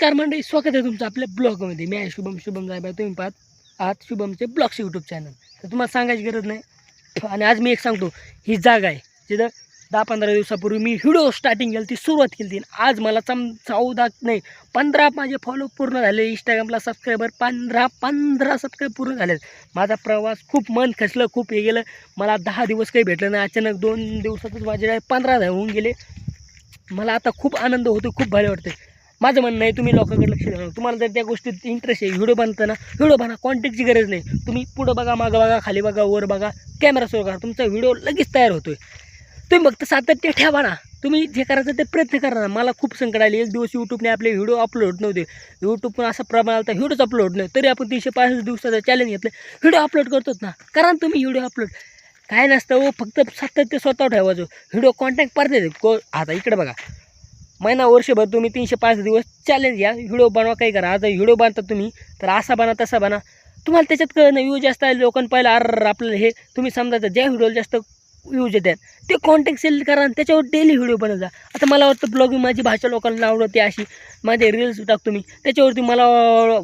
नमस्कार मंडळी स्वागत आहे तुमचं आपल्या ब्लॉगमध्ये. मी आहे शुभम शुभम साहेब तुम्ही पाहत आहात शुभमचे ब्लॉग्स यूट्यूब चॅनल तर तुम्हाला सांगायची गरज नाही. आणि आज मी एक सांगतो ही जागा आहे जिथं दहा पंधरा दिवसापूर्वी मी व्हिडिओ स्टार्टिंग केली ती सुरुवात केली ती आज मला चम चौदा नाही पंधरा माझे फॉलो पूर्ण झाले. इंस्टाग्रामला सबस्क्रायबर पंधरा पंधरा सबस्क्राईब पूर्ण झाले. माझा प्रवास खूप मन खचलं खूप हे गेलं. मला दहा दिवस काही भेटलं नाही. अचानक दोन दिवसातच माझे पंधरा होऊन गेले. मला आता खूप आनंद होतो खूप भारी वाटते माझं म्हणणं आहे तुम्ही लोकांकडे लक्ष द्या. तुम्हाला जर त्या गोष्टीत इंटरेस्ट आहे व्हिडिओ बनताना व्हिडिओ बना कॉन्टॅक्टची गरज नाही. तुम्ही पुढं बघा मागं बघा खाली बघा वर बघा कॅमेरा सुरू करा. तुमचा व्हिडिओ लगेच तयार होतोय. तुम्ही फक्त सातत्य ठेवा ना. तुम्ही जे करायचं ते प्रयत्न करा ना. मला खूप संकट आले. एक दिवस यूट्यूबने आपले व्हिडिओ अपलोड नव्हते. यूट्यूब पण असा प्रमाण आला व्हिडिओच अपलोड नाही. तरी आपण तीनशे पासष्ट दिवसाचं चॅलेंज घेतलं. व्हिडिओ अपलोड करतोच ना. करा ना तुम्ही व्हिडिओ अपलोड काय नसतं हो फक्त सातत्य स्वतः ठेवायचं. व्हिडिओ कॉन्टॅक्ट पारते को आता इकडे बघा. महिना वर्षभर तुम्ही तीनशे पाच दिवस चॅलेंज घ्या. व्हिडिओ बनवा काही करा. आता व्हिडिओ बनता तुम्ही तर असा बना तसा बना. तुम्हाला त्याच्यात कळणं व्ह्यू जास्त आहे लोकांना पहिलं अर आपल्याला हे तुम्ही समजायचं ज्या व्हिडिओला जास्त व्ह्यूज येतात ते कॉन्टॅक्ट सेल करा आणि त्याच्यावर डेली व्हिडिओ बनत जा. आता मला वाटतं ब्लॉगिंग माझी भाषा लोकांना आवडते अशी माझे रील्स टाकतो मी. त्याच्यावरती मला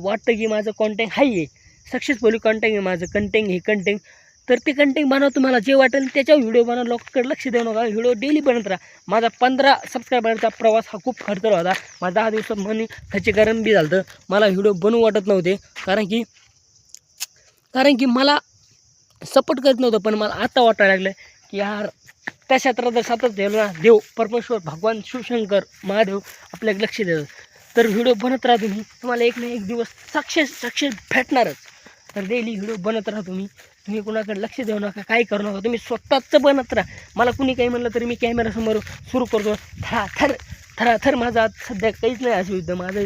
वाटतं की माझं कॉन्टॅक्ट हाय आहे. सक्सेसफुली कॉन्टॅक्ट आहे माझं कंटेंट हे कंटेंट तर ते कंटेंट बनवा तुम्हाला जे वाटेल त्याच्यावर व्हिडिओ बनवा लोकांकडे लक्ष देऊ नका व्हिडिओ डेली बनत राहा. माझा पंधरा सबस्क्रायबरचा प्रवास हा खूप खर्च होता. माझा दहा दिवसात म्हणे खचीकरण बी झालं मला व्हिडिओ बनवू वाटत नव्हते. कारण की कारण की मला सपोर्ट करत नव्हतं पण मला आता वाटायला लागलं की यार त्या क्षेत्रात जर सतत ना. देव परमेश्वर भगवान शिवशंकर महादेव आपल्याकडे लक्ष देतात. तर व्हिडिओ बनत राहा तुम्ही. तुम्हाला एक ना एक दिवस सक्सेस सक्सेस भेटणारच. तर डेली व्हिडिओ बनत राहा तुम्ही. तुम्ही कुणाकडे लक्ष देऊ नका काय करू नका तुम्ही स्वतःचं बनत राहा. मला कुणी काही म्हणलं तरी मी कॅमेरासमोर सुरू करतो. थरा थर थरा थर माझा सध्या काहीच नाही असं माझं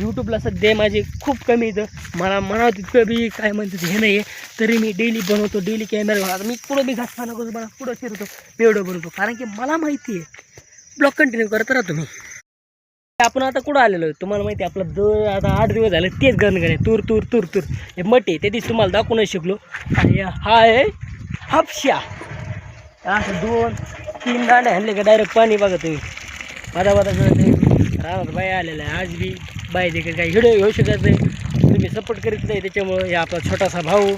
यूट्यूबला सध्या माझे खूप कमी येतं मला म्हणावं तितकं बी काय म्हणतात हे नाही आहे तरी मी डेली बनवतो डेली कॅमेरा आता मी कुठं बी घास पाना करतो मला पुढं शिरतो व्हिडिओ बनवतो कारण की मला माहिती आहे ब्लॉग कंटिन्यू करत राहा तुम्ही. आपण आता कुठं आलेलो आहे? तुम्हाला माहिती आहे आपलं दर आता आठ दिवस झाले तेच गणगणे तूर तूर तूर तूर. हे मटे ते दिस तुम्हाला दाखवूनच शिकलो. आणि हा आहे हापशा. असं दोन तीन दांडे आणले का डायरेक्ट पाणी बघा तुम्ही. माझा माझा रानात बाय आलेला आहे आज बी बाय देखील काही हिडो घेऊ शकत नाही. तुम्ही सपोर्ट करीत नाही त्याच्यामुळं हे आपला छोटासा भाऊ.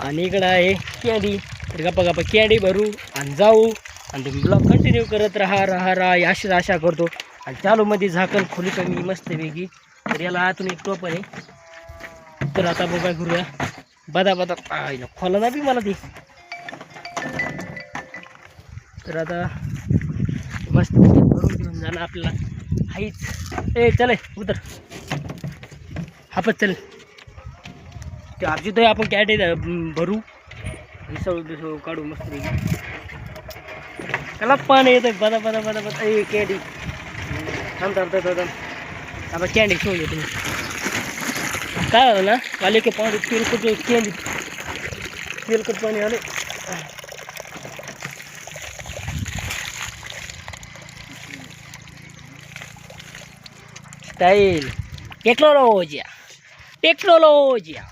आणि इकडं आहे कॅडी. तर गप्पा गप्पा कॅडी भरू आणि जाऊ. आणि तुम्ही ब्लॉग कंटिन्यू करत राहा राहा राहा. अशीच आशा करतो. आणि चालूमध्ये झाकण खोली कमी मस्तपैकी तर याला आतून एक टोपर आहे. तर आता बघा करूया बदा बदा आईला खोला ना बी मला ते. तर आता मस्त भरून घेऊन जाणं आपल्याला. हाईच. ए चला उतर. हापत चल. ते आमची तर आपण कॅट भरू. मिसळ बिसळ काढू मस्त त्याला पाणी येतं बदा बदा बदा बदा. ए कॅडी थांब थांब थांब थांब. आता कॅन्डी ठेवून देतो मी. काय झालं ना काल एक पाणी तेलकट कॅन्डी तेलकट पाणी आले स्टाईल. टेक्नॉलॉजिया. टेक्नॉलॉजिया.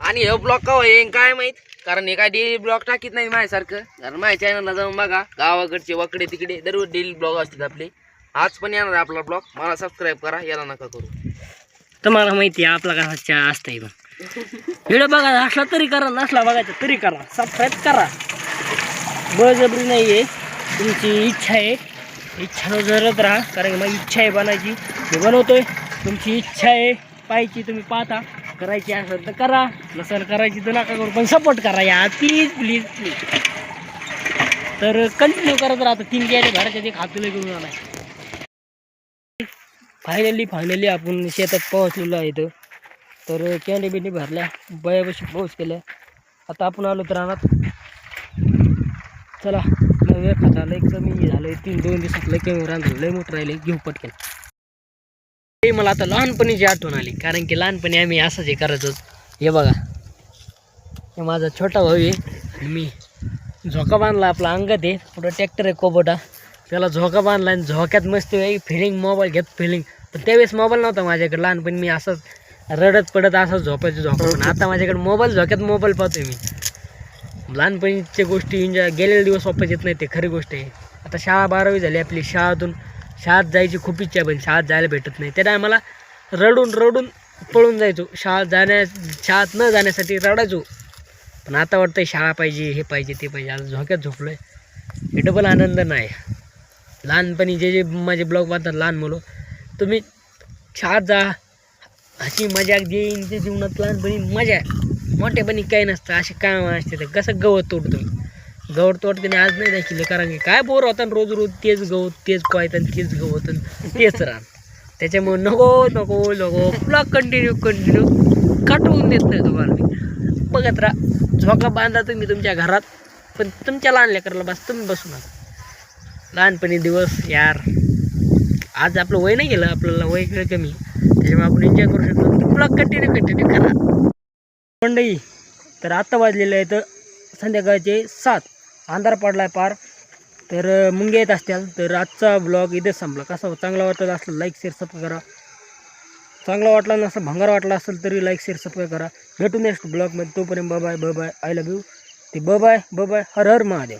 आणि हे ब्लॉक का येईन काय माहीत? कारण हे काय डेली ब्लॉग टाकीत नाही माझ्यासारखं. कारण माझ्या चॅनलला जाऊन बघा गावाकडचे वाकडे तिकडे दररोज डेली ब्लॉग असतात आपले. आज पण येणार आहे आपला ब्लॉग. मला सबस्क्राईब करा याला नका करू. तुम्हाला माहिती आहे आपला कसा असतंय मग व्हिडिओ बघा असला तरी करा नसला बघायचा तरी करा. सबस्क्राईब करा. बळजबरी नाही आहे तुमची इच्छा आहे. इच्छा जरत राहा कारण की माझी इच्छा आहे बनायची. मी बनवतोय. तुमची इच्छा आहे पाहायची तुम्ही पाहता. करायची असेल तर करा. नसेल करायची तर नका करू. पण सपोर्ट करा या. प्लीज प्लीज प्लीज तर कंटिन्यू करत राहतो तीन गेले भरायच्या ते खातुले घेऊन आलाय फायनली फायनली आपण शेतात पोहोचलेलो आहे इथं. तर कॅन्डी बिंडी भरल्या बयापाशी पाऊस केल्या आता आपण आलो तर रानात. चला वेळ खाता कमी झालं तीन दोन दिवसात लय कमी रांधलं लय मोठं राहिले घेऊ पटकन. ते मला आता लहानपणीची आठवण आली कारण की लहानपणी आम्ही असंच हे करायचो. हे बघा. हे माझा छोटा भाऊ आहे मी. झोका बांधला आपला अंगात आहे. पुढं ट्रॅक्टर आहे कोबोटा. त्याला झोका बांधला आणि झोक्यात मस्त फिलिंग मोबाईल घेत फिलिंग पण त्यावेळेस मोबाईल नव्हता माझ्याकडे लहानपणी मी असंच रडत पडत असंच झोपायचं झोका. पण आता माझ्याकडे मोबाईल झोक्यात मोबाईल पाहतोय मी. लहानपणीच्या गोष्टी एन्जॉय गेलेले दिवस वापस येत नाही ते खरी गोष्ट आहे. आता शाळा बारावी झाली आपली शाळातून शाळेत जायची खूप इच्छा आहे पण शाळेत जायला भेटत नाही. त्या टायमाला रडून रडून पळून जायचो. शाळेत जाण्या शाळेत न जाण्यासाठी रडायचो. पण आता वाटतं शाळा पाहिजे हे पाहिजे ते पाहिजे. आता झोक्यात झोपलो आहे हे डबल आनंद नाही. लहानपणी जे जे माझे ब्लॉग पाहतात लहान मुलं तुम्ही छा जा. अशी मजा अगदी ते जीवनात लहानपणी मजा आहे. मोठेपणी काही नसतं असे काम असते ते. कसं गवत तोडतो? गवत तोडताना आज नाही दाखिले कारण की काय बोर होता रोज रोज तेच गवत तेच पायतं तेच गवत आणि तेच रान. त्याच्यामुळे नको नको नको. ब्लॉग कंटिन्यू कंटिन्यू काटवून देत नाही तुम्हाला मी. बघत राहा. झोका बांधा तुम्ही तुमच्या घरात. पण तुमच्या लहान लेकराला बस तुम्ही बसू नका लहानपणी दिवस यार. आज आपलं वय नाही गेलं आपल्याला वय गेलं कमी. त्याच्यामुळे आपण एन्जॉय करू शकतो. ब्लॉग कंटिन्यू कंटिन्यू करा. मंडई तर आत्ता वाजलेलं आहे तर संध्याकाळचे सात. अंधार पडला आहे पार. तर मुंग्या येत असतील तर आजचा ब्लॉग इथेच संपला. कसा चांगला वाटत असलं लाईक शेअर सबस्क्राईब करा. चांगला वाटला नसलं भंगार वाटला असेल तरी लाईक शेअर सबस्क्राईब करा. भेटू नेक्स्ट ब्लॉगमध्ये तोपर्यंत bye bye I love you ते बाय बाय हर हर महादेव.